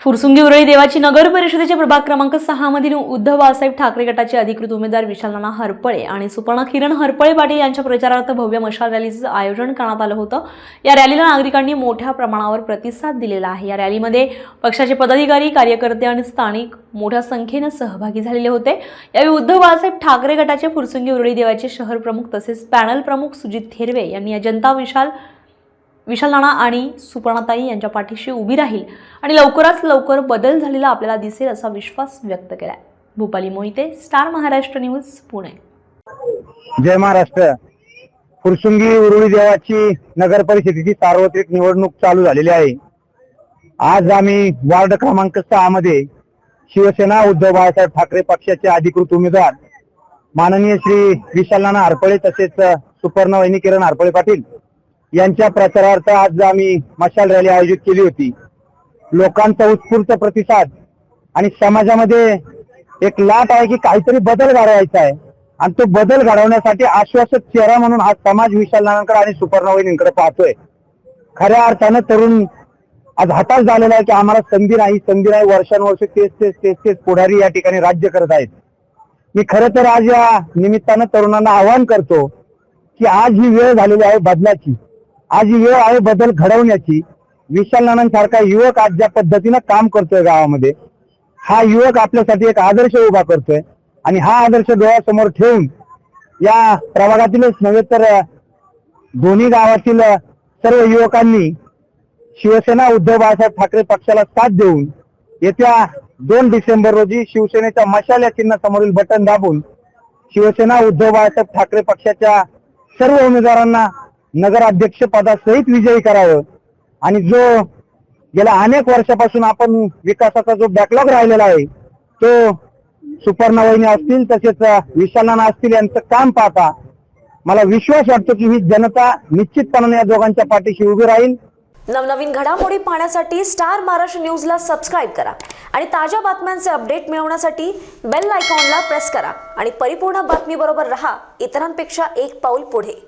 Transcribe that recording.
फुरसुंगी उरळी देवाची नगर परिषदेच्या प्रभाग क्रमांक सहा मधील उद्धव बाळासाहेब ठाकरे गटाचे अधिकृत उमेदवार विशाल नाना हरपळे आणि सुपर्णा किरण हरपळे पाटील यांच्या प्रचारार्थ भव्य मशाल रॅलीचं आयोजन करण्यात आलं होतं. या रॅलीला नागरिकांनी मोठ्या प्रमाणावर प्रतिसाद दिलेला आहे. या रॅलीमध्ये पक्षाचे पदाधिकारी कार्यकर्ते आणि स्थानिक मोठ्या संख्येनं सहभागी झालेले होते. यावेळी उद्धव बाळासाहेब ठाकरे गटाचे फुरसुंगी उरळी देवाचे शहर प्रमुख तसेच पॅनल प्रमुख सुजित थेरवे यांनी या जनता विशाल विशाल नाना आणि सुपर्णाताई यांच्या पाठीशी उभी राहील आणि लवकरात लवकर बदल झालेला आपल्याला दिसेल असा विश्वास व्यक्त केलाय. Bhupali Mohite star Maharashtra news Pune. जय महाराष्ट्र. फुरसुंगी उरुळी देवाची नगर परिषदेची सार्वत्रिक निवडणूक चालू झालेली आहे. आज आम्ही वार्ड क्रमांक सहा मध्ये शिवसेना उद्धव बाळासाहेब ठाकरे पक्षाचे अधिकृत उमेदवार माननीय श्री विशाल नाना हरपळे तसेच सुपर्णवाहिनी किरण हरपळे पाटील यांच्या प्रचारार्थ आज आम्ही मशाल रॅली आयोजित केली होती. लोकांचा उत्स्फूर्त प्रतिसाद आणि समाजामध्ये एक लाट आहे की काहीतरी बदल घडवायचा आहे. आणि तो बदल घडवण्यासाठी आश्वासक चेहरा म्हणून हा समाज विशाल नानांकडे आणि सुपर्णवहिनींकडे पाहतोय. खऱ्या अर्थानं तरुण आज हताश झालेला आहे की आम्हाला संधी नाही संधी नाही वर्षानुवर्ष तेच तेच तेच तेच पुढारी या ठिकाणी राज्य करत आहेत. मी खरं तर आज या निमित्तानं तरुणांना आवाहन करतो की आज ही वेळ झालेली आहे बदलाची. आज वेळ आहे बदल घडवण्याची. विशाल नानांसारखा युवक आज ज्या पद्धतीनं काम करतोय गावामध्ये हा युवक आपल्यासाठी एक आदर्श उभा करतोय. आणि हा आदर्श डोळ्यासमोर ठेवून या प्रभागातीलच नव्हे तर दोन्ही गावातील सर्व युवकांनी शिवसेना उद्धव बाळासाहेब ठाकरे पक्षाला साथ देऊन येत्या दोन डिसेंबर रोजी शिवसेनेच्या मशाल या चिन्हासमोरील बटन दाबून शिवसेना उद्धव बाळासाहेब ठाकरे पक्षाच्या सर्व उमेदवारांना नगराध्यक्ष पदासहित विजयी करावं. आणि जो गेल्या अनेक वर्षापासून आपण विकासाचा जो बॅकलॉग राहिलेला आहे तो सुपर्णा वहिनी असतील तसेच विशाल असतील यांचं काम पाहता मला विश्वास वाटतो की ही जनता निश्चितपणाने या दोघांच्या पाठीशी उभी राहील. नवनवीन घडामोडी पाहण्यासाठी स्टार महाराष्ट्र न्यूजला सबस्क्राईब करा आणि ताज्या बातम्यांचे अपडेट मिळवण्यासाठी बेल आयकॉनला प्रेस करा. आणि परिपूर्ण बातमीबरोबर रहा इतरांपेक्षा एक पाऊल पुढे.